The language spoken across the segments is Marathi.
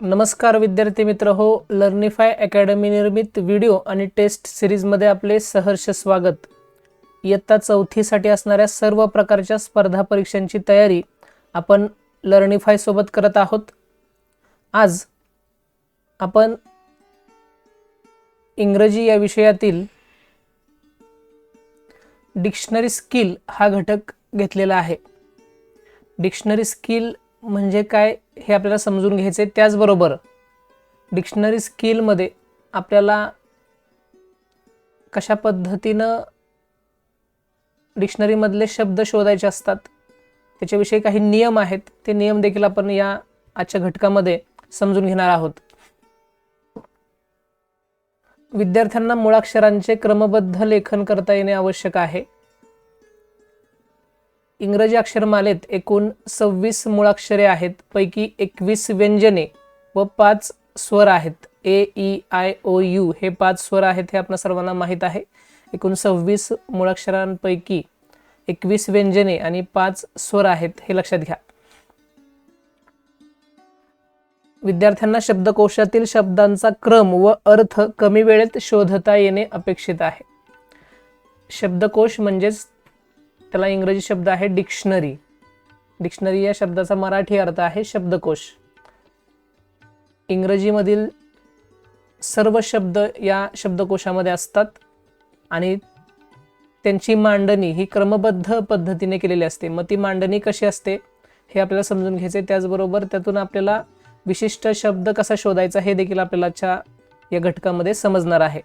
नमस्कार विद्यार्थी मित्र हो लर्निफाय अकॅडमी निर्मित व्हिडिओ आणि टेस्ट सिरीजमध्ये आपले सहर्ष स्वागत. इयत्ता चौथीसाठी असणाऱ्या सर्व प्रकारच्या स्पर्धा परीक्षांची तयारी आपण लर्निफाय सोबत करत आहोत. आज आपण इंग्रजी या विषयातील डिक्शनरी स्किल हा घटक घेतलेला आहे. डिक्शनरी स्किल म्हणजे काय हे आपल्याला समजून घ्यायचे त्याचबरोबर डिक्शनरी स्किलमध्ये आपल्याला कशा पद्धतीनं डिक्शनरीमधले शब्द शोधायचे असतात त्याच्याविषयी काही नियम आहेत ते नियम देखील आपण या आजच्या घटकामध्ये समजून घेणार आहोत. विद्यार्थ्यांना मुळाक्षरांचे क्रमबद्ध लेखन करता येणे आवश्यक आहे. इंग्रजी अक्षरमालेत एकूण सव्वीस मुळाक्षरे आहेत. पैकी एकवीस व्यंजने व पाच स्वर आहेत. A E I O U हे पाच स्वर आहेत हे आपल्या सर्वांना माहीत आहे. एकूण सव्वीस मुळाक्षरांपैकी एकवीस व्यंजने आणि पाच स्वर आहेत हे लक्षात घ्या. विद्यार्थ्यांना शब्दकोशातील शब्दांचा क्रम व अर्थ कमी वेळेत शोधता येणे अपेक्षित आहे. शब्दकोश म्हणजेच त्याला इंग्रजी शब्द आहे डिक्शनरी. डिक्शनरी या शब्दाचा मराठी अर्थ आहे शब्दकोश. इंग्रजीमधील सर्व शब्द या शब्दकोशामध्ये असतात आणि त्यांची मांडणी ही क्रमबद्ध पद्धतीने केलेली असते. मग ती मांडणी कशी असते हे आपल्याला समजून घ्यायचे त्याचबरोबर त्यातून आपल्याला विशिष्ट शब्द कसा शोधायचा हे देखील आपल्याला आजच्या या घटकामध्ये समजणार आहे.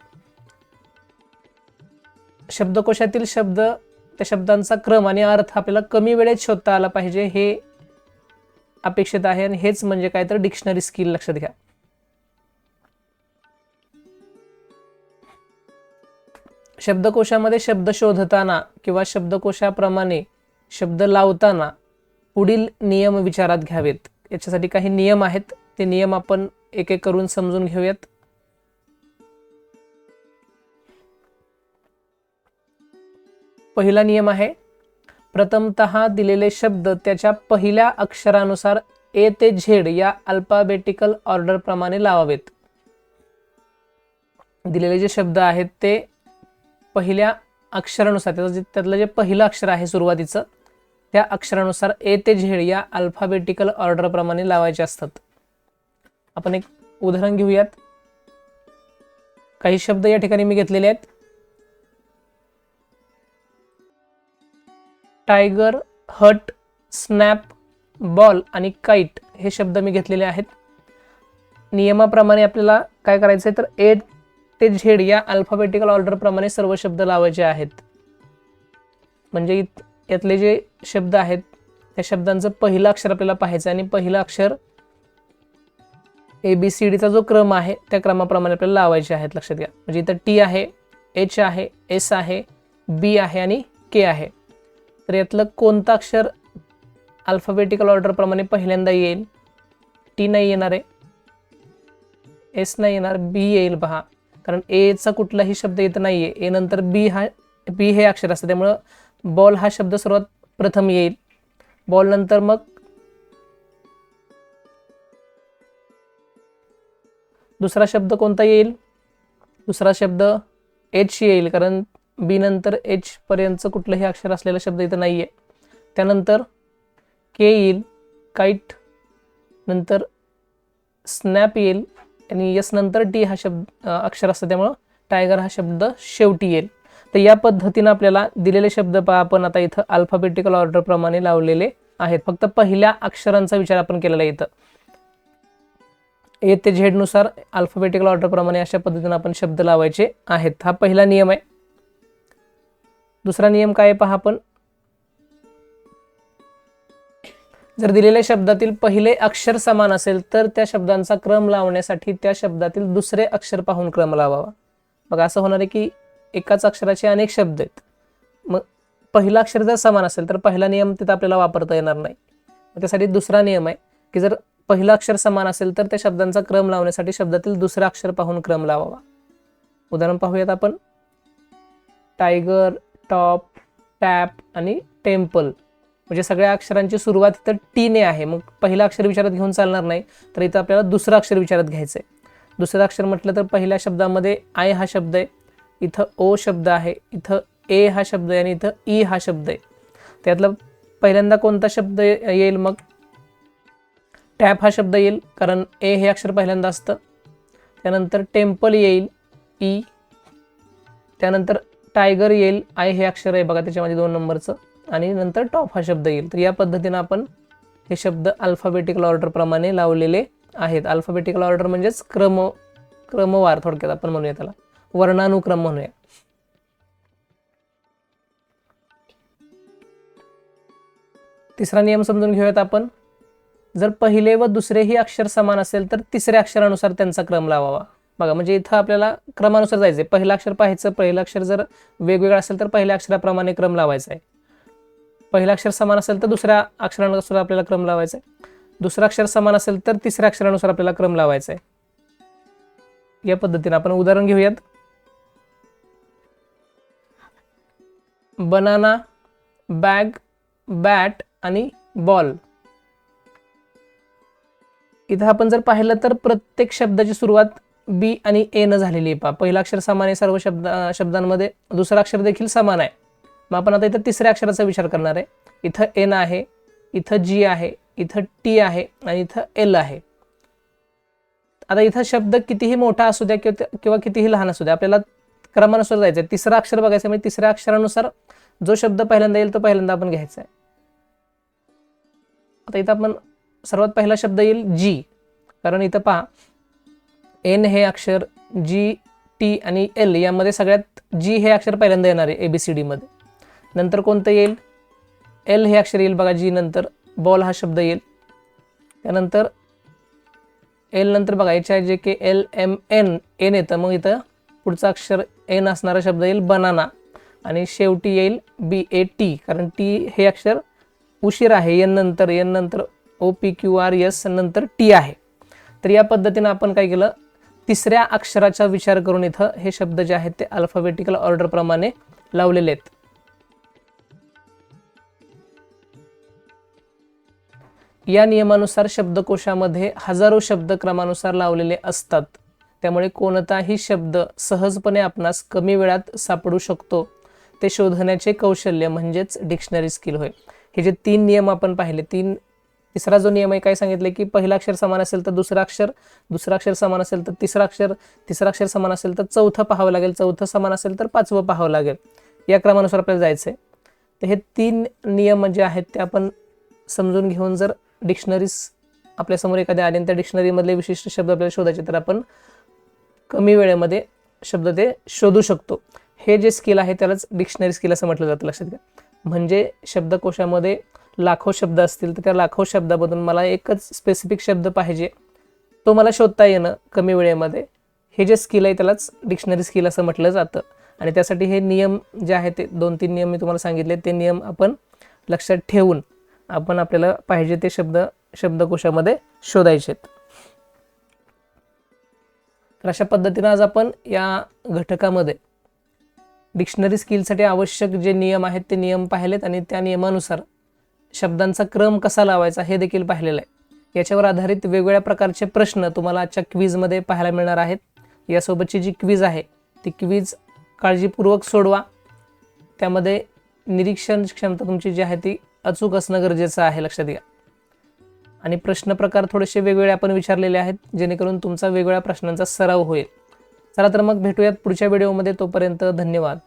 शब्दकोशातील शब्द त्या शब्दांचा क्रम आणि अर्थ आपल्याला कमी वेळेत शोधता आला पाहिजे हे अपेक्षित आहे आणि हेच म्हणजे काय तर डिक्शनरी स्किल लक्षात घ्या. शब्दकोशामध्ये शब्द शोधताना किंवा शब्दकोशाप्रमाणे शब्द लावताना पुढील नियम विचारात घ्यावेत. याच्यासाठी काही नियम आहेत. ते नियम आपण एक एक करून समजून घेऊयात. पहिला नियम आहे प्रथमत दिलेले शब्द त्याच्या पहिल्या अक्षरानुसार ए ते झेड या अल्फाबेटिकल ऑर्डरप्रमाणे लावावेत. दिलेले जे शब्द आहेत ते पहिल्या अक्षरानुसार त्याचं जे त्यातलं जे पहिलं अक्षर आहे सुरुवातीचं त्या अक्षरानुसार ए ते झेड या अल्फाबेटिकल ऑर्डरप्रमाणे लावायचे असतात. आपण एक उदाहरण घेऊयात. काही शब्द या ठिकाणी मी घेतलेले आहेत. टायगर हट स्नॅप बॉल आणि काईट हे शब्द मी घेतलेले आहेत. नियमाप्रमाणे आपल्याला काय करायचं आहे तर ए ते झेड या अल्फाबेटिकल ऑर्डरप्रमाणे सर्व शब्द लावायचे आहेत. म्हणजे इत- यातले जे शब्द आहेत त्या शब्दांचं पहिलं अक्षर आपल्याला पाहायचं आहे आणि पहिलं अक्षर ए बी सी डीचा जो क्रम आहे त्या क्रमाप्रमाणे आपल्याला लावायचे आहेत. लक्षात घ्या. म्हणजे इथं टी आहे एच आहे एस आहे बी आहे आणि के आहे. तर यातलं कोणतं अक्षर अल्फाबेटिकल ऑर्डरप्रमाणे पहिल्यांदा येईल? टी नाही येणार आहे. एस नाही येणार. बी येईल पहा कारण एचा कुठलाही शब्द येत नाही आहे ए नंतर बी हा बी हे अक्षर असतं. त्यामुळं बॉल हा शब्द सर्वात प्रथम येईल. बॉल नंतर मग दुसरा शब्द कोणता येईल? दुसरा शब्द एच येईल. कारण बी नंतर एच पर्यंतचं कुठलंही अक्षर असलेला शब्द इथं नाही आहे त्यानंतर के येईल काईट नंतर स्नॅप येईल आणि यस नंतर टी हा शब्द अक्षर असतं. त्यामुळं टायगर हा शब्द शेवटी येईल. तर या पद्धतीनं आपल्याला दिलेले शब्द पहा आपण आता इथं अल्फाबेटिकल ऑर्डरप्रमाणे लावलेले आहेत. फक्त पहिल्या अक्षरांचा विचार आपण केलेला आहे इथं. ए ते झेडनुसार अल्फाबेटिकल ऑर्डरप्रमाणे अशा पद्धतीनं आपण शब्द लावायचे आहेत. हा पहिला नियम आहे. दुसरा नियम काय पहा आपण? जर दिलेल्या शब्दातील पहिले अक्षर समान असेल तर त्या शब्दांचा क्रम लावण्यासाठी त्या शब्दातील दुसरे अक्षर पाहून क्रम लावावा. मग असं होणार आहे की एकाच अक्षराचे अनेक शब्द आहेत. मग पहिला अक्षर जर समान असेल तर पहिला नियम तिथं आपल्याला वापरता येणार नाही. मग त्यासाठी दुसरा नियम आहे की जर पहिलं अक्षर समान असेल तर त्या शब्दांचा क्रम लावण्यासाठी शब्दातील दुसरा अक्षर पाहून क्रम लावावा. उदाहरण पाहूयात आपण. टायगर टॉप टॅप आणि टेम्पल. म्हणजे सगळ्या अक्षरांची सुरुवात इथं टीने आहे. मग पहिलं अक्षर विचारात घेऊन चालणार नाही तर इथं आपल्याला दुसरं अक्षर विचारात घ्यायचं आहे दुसरं अक्षर म्हटलं तर पहिल्या शब्दामध्ये आय हा शब्द आहे इथं ओ शब्द आहे इथं ए हा शब्द आहे आणि इथं ई हा शब्द आहे. त्यातलं पहिल्यांदा कोणता शब्द ये- येईल मग? टॅप हा शब्द येईल कारण ए हे अक्षर पहिल्यांदा असतं. त्यानंतर टेम्पल येईल ई. त्यानंतर टायगर येईल. आय हे अक्षर आहे बघा त्याच्यामध्ये दोन नंबरचं. आणि नंतर टॉप हा शब्द येईल. तर या पद्धतीनं आपण हे शब्द अल्फाबेटिकल ऑर्डरप्रमाणे लावलेले आहेत. अल्फाबेटिकल ऑर्डर म्हणजेच क्रम क्रमवार थोडक्यात आपण म्हणूया त्याला. वर्णानुक्रम म्हणूया. तिसरा नियम समजून घेऊयात आपण. जर पहिले व दुसरेही अक्षर समान असेल तर तिसऱ्या अक्षरानुसार त्यांचा क्रम लावावा. बघा म्हणजे इथं आपल्याला क्रमानुसार जायचं पहिलं अक्षर पाहायचं पहिलं अक्षर जर वेगवेगळं असेल तर पहिल्या अक्षराप्रमाणे क्रम लावायचा आहे पहिलं अक्षर समान असेल तर दुसऱ्या अक्षरानुसार आपल्याला क्रम लावायचा आहे दुसरं अक्षर समान असेल तर तिसऱ्या अक्षरानुसार आपल्याला क्रम लावायचा आहे या पद्धतीने आपण उदाहरण घेऊयात. बनाना बॅग बॅट आणि बॉल. इथं आपण जर पाहिलं तर प्रत्येक शब्दाची सुरुवात बी आणि ए न झालेली आहे पहा पहिलं अक्षर समान आहे सर्व शब्द शब्दांमध्ये दुसरं अक्षर देखील समान आहे. मग आपण आता इथं तिसऱ्या अक्षराचा विचार करणार आहे. इथं एन आहे इथं जी आहे इथं टी आहे आणि इथं एल आहे. आता इथं शब्द कितीही मोठा असू द्या किंवा किंवा कितीही लहान असू द्या आपल्याला क्रमानुसार जायचं आहे तिसरं अक्षर बघायचं म्हणजे तिसऱ्या अक्षरानुसार जो शब्द पहिल्यांदा येईल तो पहिल्यांदा आपण घ्यायचा आहे आता इथं आपण सर्वात पहिला शब्द येईल जी. कारण इथं पहा एन हे अक्षर जी टी आणि एल यामध्ये सगळ्यात जी हे अक्षर पहिल्यांदा येणार आहे ए बी सी डीमध्ये नंतर कोणतं येईल? एल हे अक्षर येईल बघा जी नंतर बॉल हा शब्द येईल. त्यानंतर एल नंतर बघा याच्या J K L M N N येतं मग इथं पुढचं अक्षर एन असणारा शब्द येईल बनाना. आणि शेवटी येईल बी ए टी कारण टी हे अक्षर उशीर आहे एन नंतर एन नंतर O P Q R S नंतर टी आहे. तर या पद्धतीनं आपण काय केलं? तिसऱ्या अक्षराचा विचार करून इथं हे शब्द जे आहेत ते अल्फाबेटिकल ऑर्डरप्रमाणे लावलेले आहेत. या नियमानुसार शब्दकोशामध्ये हजारो शब्द क्रमानुसार लावलेले असतात. त्यामुळे कोणताही शब्द सहजपणे आपणास कमी वेळात सापडू शकतो. ते शोधण्याचे कौशल्य म्हणजेच डिक्शनरी स्किल होय. हे जे तीन नियम आपण पाहिले तीन तिसरा जो नियम आहे काय सांगितले की पहिला अक्षर समान असेल तर दुसरा अक्षर दुसरा अक्षर समान असेल तर तिसरा अक्षर तिसरा अक्षर समान असेल तर चौथं पाहावं लागेल चौथं समान असेल तर पाचवं पाहावं लागेल. या क्रमानुसार आपल्याला जायचं आहे. तर हे तीन नियम जे आहेत ते आपण समजून घेऊन जर डिक्शनरीज आपल्यासमोर एखाद्या आले आणि त्या डिक्शनरीमधले विशिष्ट शब्द आपल्याला शोधायचे तर आपण कमी वेळेमध्ये शब्द ते शोधू शकतो. हे जे स्किल आहे त्यालाच डिक्शनरी स्किल असं म्हटलं जातं लक्षात घ्या. म्हणजे शब्दकोशामध्ये लाखो शब्द असतील तर त्या लाखो शब्दामधून मला एकच स्पेसिफिक शब्द पाहिजे. तो मला शोधता येणं कमी वेळेमध्ये. हे जे स्किल आहे त्यालाच डिक्शनरी स्किल असं म्हटलं जातं. आणि त्यासाठी हे नियम जे आहेत ते दोन तीन नियम मी तुम्हाला सांगितले. ते नियम आपण लक्षात ठेवून आपण आपल्याला पाहिजे ते शब्द शब्दकोशामध्ये शोधायचेत. तर अशा पद्धतीनं आज आपण या घटकामध्ये डिक्शनरी स्किलसाठी आवश्यक जे नियम आहेत ते नियम पाहिलेत. आणि त्या नियमानुसार शब्दांचा क्रम कसा लावायचा हे देखील पाहिलेलं आहे. याच्यावर आधारित वेगवेगळ्या प्रकारचे प्रश्न तुम्हाला आजच्या क्वीजमध्ये पाहायला मिळणार आहेत. यासोबतची जी क्वीज आहे ती क्वीज काळजीपूर्वक सोडवा. त्यामध्ये निरीक्षण क्षमता तुमची जी आहे ती अचूक असणं गरजेचं आहे लक्षात घ्या. आणि प्रश्न प्रकार थोडेसे वेगवेगळे आपण विचारलेले आहेत जेणेकरून तुमचा वेगवेगळ्या प्रश्नांचा सराव होईल. चला तर मग भेटूयात पुढच्या व्हिडिओमध्ये. तोपर्यंत धन्यवाद.